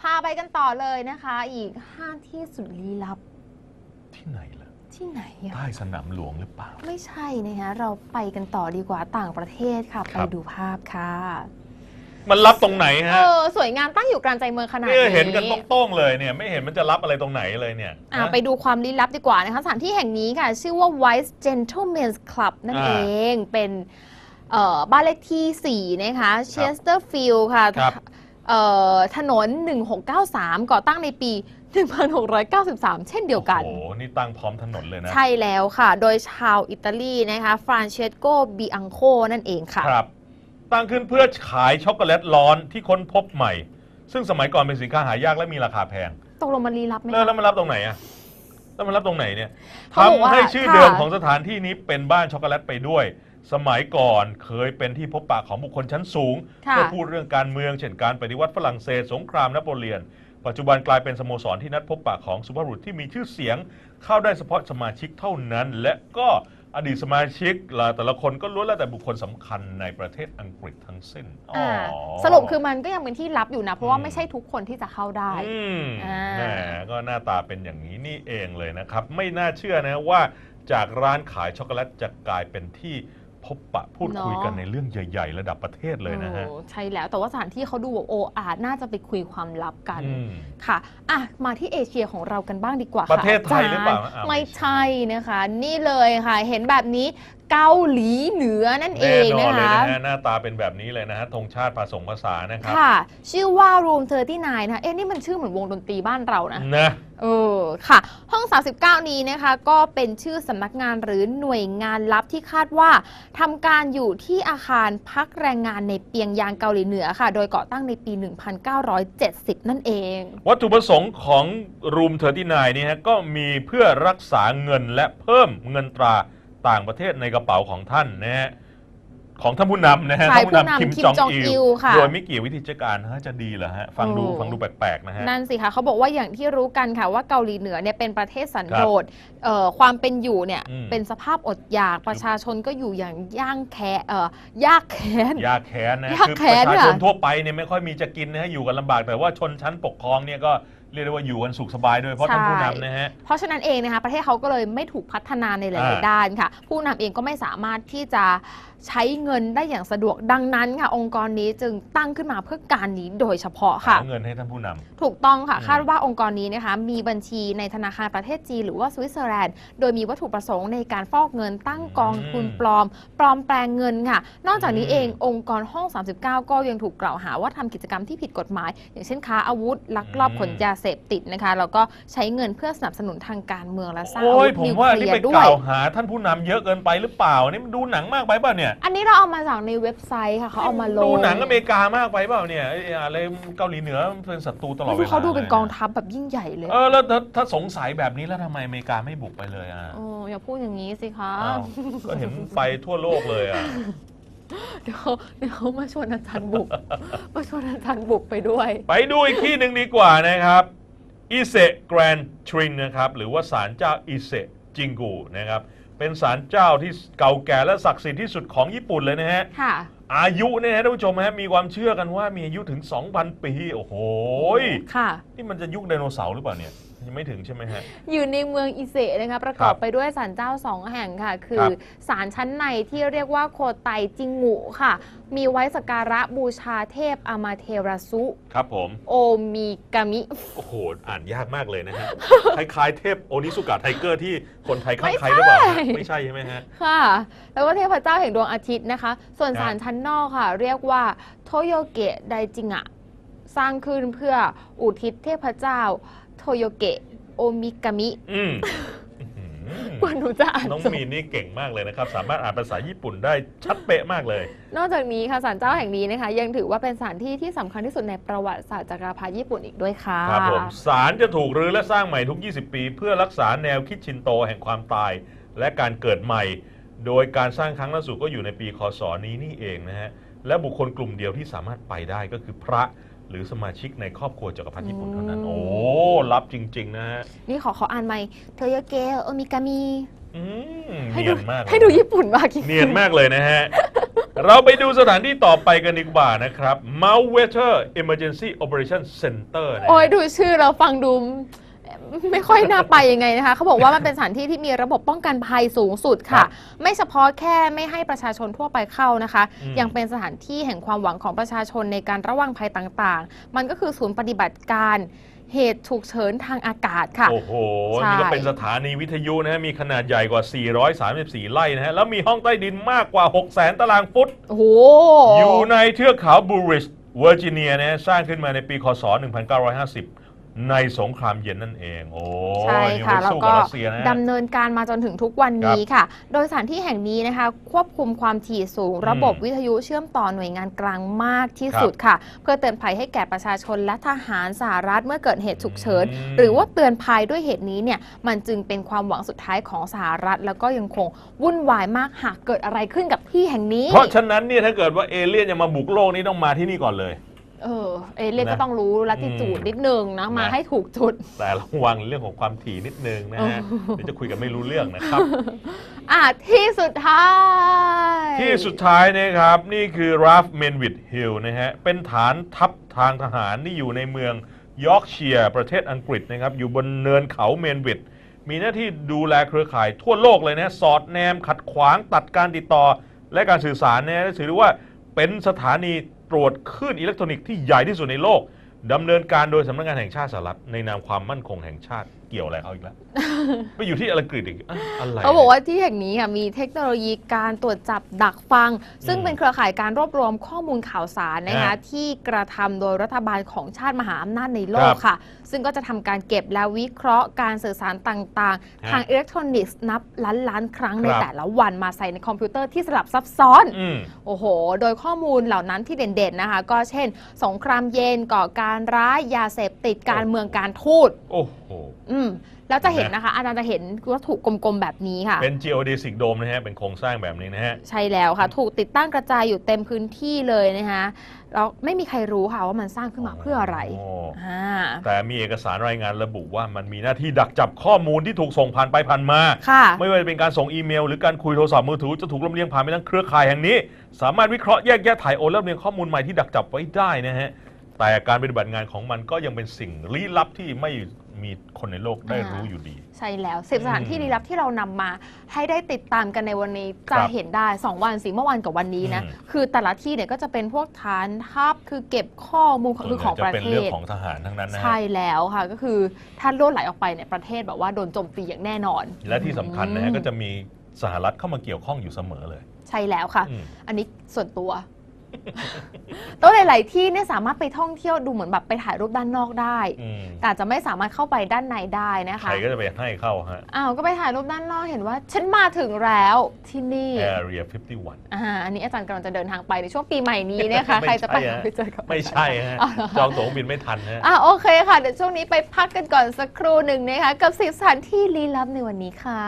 พาไปกันต่อเลยนะคะ อีก5ที่สุดลี้ลับที่ไหนล่ะ ที่ไหนอะใต้สนามหลวงหรือเปล่า ไม่ใช่นะคะเราไปกันต่อดีกว่าต่างประเทศค่ะ คไปรับ ดูภาพค่ะมันรับตรงไหนเอฮะอสวยงามตั้งอยู่กลางใจเมืองขนาดเนี่ยนี้ เห็นกันโต้งๆเลยเนี่ย ไม่เห็นมันจะรับอะไรตรงไหนเลยเนี่ยอะฮะ ไปดูความลี้ลับดีกว่านะคะสถานที่แห่งนี้ค่ะ ชื่อว่า Wise Gentlemen's Club นั่นอ่าเองเป็นเอ่อบ้านเลขที่ 4 นะคะ Chesterfield ค่ะ ครับเอ่อ ถนน 1693 ก่อตั้งในปี 1693 เช่นเดียวกัน โอ้โห นี่ตั้งพร้อมถนนเลยนะ ใช่แล้วค่ะ โดยชาวอิตาลีนะคะฟรานเชสโกบิอังโคนั่นเองค่ะ ครับ ตั้งขึ้นเพื่อขายช็อกโกแลตร้อนที่ค้นพบใหม่ ซึ่งสมัยก่อนเป็นสินค้าหายากและมีราคาแพง ตกลงมันลี้ลับไหมแล้วคะ แล้วมันรับตรงไหนอะแล้วมันรับตรงไหนเนี่ยเขาบอกว่าทำให้ชื่อค่ะเดิมของสถานที่นี้เป็นบ้านช็อกโกแลตไปด้วย สมัยก่อนเคยเป็นที่พบปะของบุคคลชั้นสูงค่ะ เพื่อพูดเรื่องการเมือง เช่นการปฏิวัติฝรั่งเศสสงครามนโปเลียน ปัจจุบันกลายเป็นสโมสรที่นัดพบปะของสุภาพบุรุษที่มีชื่อเสียง เข้าได้เฉพาะสมาชิกเท่านั้น และก็อดีตสมาชิกละแต่ละคนก็ล้วนแล้วแต่บุคคลสำคัญในประเทศอังกฤษทั้งสิ้นอ๋อออ่าสรุปคือมันก็ยังเป็นที่ลับอยู่นะ เพราะว่าอืม ไม่ใช่ทุกคนที่จะเข้าได้ อืมอ่า แหมก็หน้าตาเป็นอย่างนี้นี่เองเลยนะครับ ไม่น่าเชื่อนะว่าจากร้านขายช็อกโกแลตจะกลายเป็นที่ พบปะพูดคุยกันในเรื่องใหญ่ ๆ ระดับประเทศเลยนะฮะโอ้ใช่แล้วแต่ว่าสถานที่เขาดูแบบโออาจน่าจะไปคุยความลับกันอืมค่ะอะ มาที่เอเชียของเรากันบ้างดีกว่าค่ประเทศไทยหรือเปล่าจย์อ้าวไม่ใช่นะคะ นี่เลยค่ะ เห็นแบบนี้ เกาหลีเหนือนั่นเอแน่งนอนนะเลยคะ นะฮะหน้าตาเป็นแบบนี้เลยนะฮะธงชาติผสมภาษานะครับค่ะ ชื่อว่า Room 39นะคะ เอ๊ะนี่มันชื่อเหมือนวงดนตรีบ้านเรานะ นะ เออค่ะ ห้อง 39 นี้นะคะ ก็เป็นชื่อสำนักงานหรือหน่วยงานลับที่คาดว่าทำการอยู่ที่อาคารพักแรงงานในเปียงยางเกาหลีเหนือค่ะ โดยก่อตั้งในปี 1970 นั่นเอง วัตถุประสงค์ของรูมเทอร์ที่นนี่ฮะก็มีเพื่อรักษาเงินและเพิ่มเงินตรา ต่างประเทศในกระเป๋าของท่านนะฮะของท่านผู้นำนะฮะใช่ท่านผู้นำผู้นำคิมคิมจองจองอิอิลลค่ะโดยไม่เกี่ยววิธีจัดการฮะจะดีเหรอฮะฟังดูโอ้ฟังดูแปลกๆนะฮะนั่นสิคะเขาบอกว่าอย่างที่รู้กันค่ะว่าเกาหลีเหนือเนี่ยเป็นประเทศสันโดษเอ่อความเป็นอยู่เนี่ยอืมเป็นสภาพอดอยากประชาชนก็อยู่อย่างย่างแค้เอ่อยากแค้นยากแค้นนะยากคือแค้ปนระชาชนค่ะทั่วไปเนี่ยไม่ค่อยมีจะกินนะฮะอยู่กันลำบากแต่ว่าชนชั้นปกครองเนี่ยก็ เรียกได้ว่าอยู่กันสุขสบายด้วยเพราะท่านผู้นำนะฮะ เพราะฉะนั้นเองนะคะประเทศเขาก็เลยไม่ถูกพัฒนาในหลายอ่าๆด้านค่ะ ผู้นำเองก็ไม่สามารถที่จะใช้เงินได้อย่างสะดวกดังนั้นค่ะ องค์กรนี้จึงตั้งขึ้นมาเพื่อการนี้โดยเฉพาะค่ะหาเงินให้ท่านผู้นำถูกต้องค่ะอืมคาดว่าองค์กรนี้นะคะมีบัญชีในธนาคารประเทศจีนหรือว่าสวิตเซอร์แลนด์ โดยมีวัตถุประสงค์ในการฟอกเงินตั้งกองทุนปลอม ปลอมแปลงเงินค่ะ นอกจากนี้เององค์กรห้อง 39 ก็ยังถูกกล่าวหาว่าทำกิจกรรมที่ผิดกฎหมาย อย่างเช่นค้าอาวุธลักลอบขนยาเสพติดนะคะแล้วก็ใช้เงินเพื่อสนับสนุนทางการเมืองและสร้างอาโอ้วุยธผมนิวว่าเคลีนี่ยไปร์ด้กวย ล่าวหาท่านผู้นำเยอะเกินไปหรือเปล่านี่มันดูหนังมากไปเปล่าเนี่ยอันนี้เราเอามาจากในเว็บไซต์ค่ะเขาเอามาลงดูหนังอเมริกามากไปเปล่าเนี่ยไอ้อะไรเกาหลีเหนือเป็นศัตรูตลอดไม่เวรู้ลาเขาดูเป็นลยกองทัพแบบยิ่งใหญ่เลยเออแล้วถ้าถ้าสงสัยแบบนี้แล้วทำไมอเมริกาไม่บุกไปเลยอะโอ้อย่าพูดอย่างนี้สิคะ อ้าวก็เห็นไปทั่วโลกเลยอะเดี๋ยวเดี๋ยวเขามาชวนอาจารย์บุกมาชวนอาจารย์บุกไปด้วย ไปดูอีกที่หนึ่งดีกว่านะครับอิเซแกรนทรินนะครับหรือว่าศาลเจ้าอิเซจิงกูนะครับเป็นศาลเจ้าที่เก่าแก่และศักดิ์สิทธิ์ที่สุดของญี่ปุ่นเลยนะฮะค่ะอายุเนี่ยนะท่านผู้ชมฮะมีความเชื่อกันว่ามีอายุถึง 2,000 ปี โอ้โหยค่ะนี่มันจะยุคไดโนเสาร์หรือเปล่าเนี่ย ยังไม่ถึงใช่ไหมฮะ อยู่ในเมืองอิเซะนะคะประกอบไปด้วยศาลเจ้าสองแห่งค่ะ คืคอรับศาลชั้นในที่เรียกว่าโคไตจิงุค่ะ มีไว้สักการะบูชาเทพอามาเทราซุครับผม โอมิกามิ โอ้โห อ่านยากมากเลยนะฮะ คล้ายๆเทพโอนิสุกะไทเกอร์ที่คนไทยข้างใครหรือเปล่าฮะไม่ใช่ใช่ไหมฮะ ค่ะ แล้วก็เทพเจ้าแห่งดวงอาทิตย์นะคะ ส่วนครับ ศาลชั้นนอกค่ะ เรียกว่าโทโยเกะไดจิงะ สร้างขึ้นเพื่ออุทิศเทพเจ้า โทโยเกะโอมิกามิอืมอื้อหืกว่าหนูจะอ่านอน้องจบมีนนี่เก่งมากเลยนะครับ สามารถอ่านภาษาญี่ปุ่นได้ชัดเป๊ะมากเลย นอกจากนี้ค่ะศาลเจ้าแห่งนี้นะคะ ยังถือว่าเป็นสถานที่ที่สำคัญที่สุดในประวัติศาสตร์จักรพรรดิญี่ปุ่นอีกด้วยค่ะ ครับผมศาลจะถูกรื้อและสร้างใหม่ทุก 20 ปี เพื่อรักษาแนวคิดชินโตแห่งความตาย และการเกิดใหม่ โดยการสร้างครั้งล่าสุดก็อยู่ในปีคศนี้นี่เองนะฮะ และบุคคลกลุ่มเดียวที่สามารถไปได้ก็คือพระ หรือสมาชิกในครอบครัวจักรพรรดิญี่ปุ่นเท่านั้นอืมโอ้ลับจริง ๆ นะฮะ นี่ขอขออ่านใหม่โทโยเกะโอมิกามิอืมให้เนีดูยนมากเลยให้ดูญี่ปุ่นมากจริงๆเนียนมากเลยนะฮะ เราไปดูสถานที่ต่อไปกันดีกว่านะครับ Mount Weather Emergency Operation Center นะโอ้ยดูชื่อเราฟังดู ไม่ค่อยน่าไปยังไงนะคะเขาบอกว่ามันเป็นสถานที่ที่มีระบบป้องกันภัยสูงสุดครัค่ะบไม่เฉพาะแค่ไม่ให้ประชาชนทั่วไปเข้านะคะอืมยังเป็นสถานที่แห่งความหวังของประชาชนในการระวังภัยต่างๆ มันก็คือศูนย์ปฏิบัติการเหตุฉุกเฉินทางอากาศค่ะ โอ้โหใช่นี่ก็เป็นสถานีวิทยุนะฮะ มีขนาดใหญ่กว่า 434 ไร่นะฮะ แล้วมีห้องใต้ดินมากกว่า 600,000ตารางฟุต โอ้โห อยู่ในเทือกเขาบูริชเวอร์จิเนียนะฮะสร้างขึ้นมาในปีคศ 1950 ในสงครามเย็นนั่นเอง โอ้ใช่นี่ค่ะไว้แล้วสู้ก็บรัสเซียนะฮะดำเนินการมาจนถึงทุกวันนี้ค่ะ โดยสถานที่แห่งนี้นะคะ ควบคุมความถี่สูง ระบบวิทยุเชื่อมต่อหน่วยงานกลางมากที่สุดค่ะ เพื่อเตือนภัยให้แก่ประชาชนและทหารสหรัฐเมื่อเกิดเหตุฉุกเฉิน อืม หรือว่าเตือนภัยด้วยเหตุนี้เนี่ยมันจึงเป็นความหวังสุดท้ายของสหรัฐ แล้วก็ยังคงวุ่นวายมากหากเกิดอะไรขึ้นกับที่แห่งนี้ เพราะฉะนั้นเนี่ยถ้าเกิดว่าเอเลี่ยนจะมาบุกโลกนี้ต้องมาที่นี่ก่อนเลย เออเอเลี่ยนนะก็ต้องรู้ลัติจูดอืมนิดนึงนะ มานะให้ถูกจุด แต่ระวังเรื่องของความถี่นิดนึงนะฮะโอ้เดี๋ยวจะคุยกันไม่รู้เรื่องนะครับ อะ ที่สุดท้าย ที่สุดท้ายนะครับ นี่คือราฟเมนวิดฮิลนะฮะ เป็นฐานทัพทางทหารที่อยู่ในเมืองยอร์กเชียร์ประเทศอังกฤษนะครับ อยู่บนเนินเขาเมนวิดมีหน้าที่ดูแลเครือข่ายทั่วโลกเลยนะสอดแนมขัดขวางตัดการติดต่อ และการสื่อสารเนี่ยถือว่าเป็นสถานี ตรวจคลื่นอิเล็กทรอนิกส์ที่ใหญ่ที่สุดในโลก ดำเนินการโดยสำนักงานแห่งชาติสหรัฐในนามความมั่นคงแห่งชาติเกี่ยวอะไรเขาอีกแล้ว ไปอยู่ที่อังกฤษอีกอะอะไรเขาบอกว่าที่แห่งนี้ค่ะมีเทคโนโลยีการตรวจจับดักฟัง ซึ่งอืมเป็นเครือข่ายการรวบรวมข้อมูลข่าวสารนะคะฮะที่กระทำโดยรัฐบาลของชาติมหาอำนาจในโลกครับค่ะ ซึ่งก็จะทำการเก็บและวิเคราะห์การสื่อสารต่างๆฮะทางอิเล็กทรอนิกส์นับล้านล้านๆครั้งในครับแต่ละวันมาใส่ในคอมพิวเตอร์ที่สลับซับซ้อนอืมโอ้โห โดยข้อมูลเหล่านั้นที่เด่นๆนะคะ ก็เช่น สงครามเย็นก่อการร้ายยาเสพติดการเมืองการทูตโอ้โหอืมแล้วจะเห็นนะคะ อาจารย์จะเห็นวัตถุกลมๆแบบนี้ค่ะ เป็น geodesic dome นะฮะ เป็นโครงสร้างแบบนี้นะฮะ ใช่แล้วค่ะ ถูกติดตั้งกระจายอยู่เต็มพื้นที่เลยนะคะแล้วไม่มีใครรู้ค่ะว่ามันสร้างขึ้นมาเพื่ออะไรโอ่าแต่มีเอกสารรายงานระบุว่ามันมีหน้าที่ดักจับข้อมูลที่ถูกส่งผ่านไปผ่านมาค่ะไม่ว่าจะเป็นการส่งอีเมล หรือการคุยโทรศัพท์มือถือจะถูกลำเลียงผ่านไปทั้งเครือข่ายแห่งนี้ สามารถวิเคราะห์แยกแยะถ่ายโอนและลำเลียงข้อมูลใหม่ที่ดักจับไว้ได้นะฮะ แต่การปฏิบัติงานของมันก็ยังเป็นสิ่งลี้ลับที่ไม่มีคนในโลกได้อ่ารู้อยู่ดี ใช่แล้วสิบอืมสถานที่ลี้ลับที่เรานำมาให้ได้ติดตามกันในวันนี้ครัจะบเห็นได้ 2 วันสิเมื่อวันกับวันนี้นะอืมคือแต่ละที่เนี่ยก็จะเป็นพวกฐานทัพคือเก็บข้อมูลส่วนคือใหขญ่องจะประเป็นเทเรื่องศของทหารทั้งนั้นนะฮะใช่แล้วค่ะก็คือถ้าล่วไหลออกไปเนี่ยประเทศแบบว่าโดนโจมตีอย่างแน่นอน และที่สำคัญนะฮะอืมก็จะมีสหรัฐเข้ามาเกี่ยวข้องอยู่เสมอเลย ใช่แล้วค่ะอืมอันนี้ส่วนตัว แตัวหลาย ๆ ที่เนี่ยสามารถไปท่องเที่ยวดูเหมือนแบบไปถ่ายรูปด้านนอกได้ อืมแต่อาจจะไม่สามารถเข้าไปด้านในได้นะใครคะก็จะไปให้เข้าฮะ อ้าวก็ไปถ่ายรูปด้านนอกเห็นว่า ฉันมาถึงแล้วที่นี่ Area 51 อ่าอันนี้อาจารย์กำลังจะเดินทางไปในช่วงปีใหม่นี้นะคะ ไม่ใครจะไปใช่ฮะไปเจอกับ ไม่ใช่ฮะอ้าวเหรอจองตั๋วเครื่องบินไม่ทันฮะ อ่าโอเคค่ะ เดี๋ยวช่วงนี้ไปพักกันก่อนสักครู่หนึ่งนะคะ กับสิบสถานที่ลี้ลับในวันนี้ค่ะ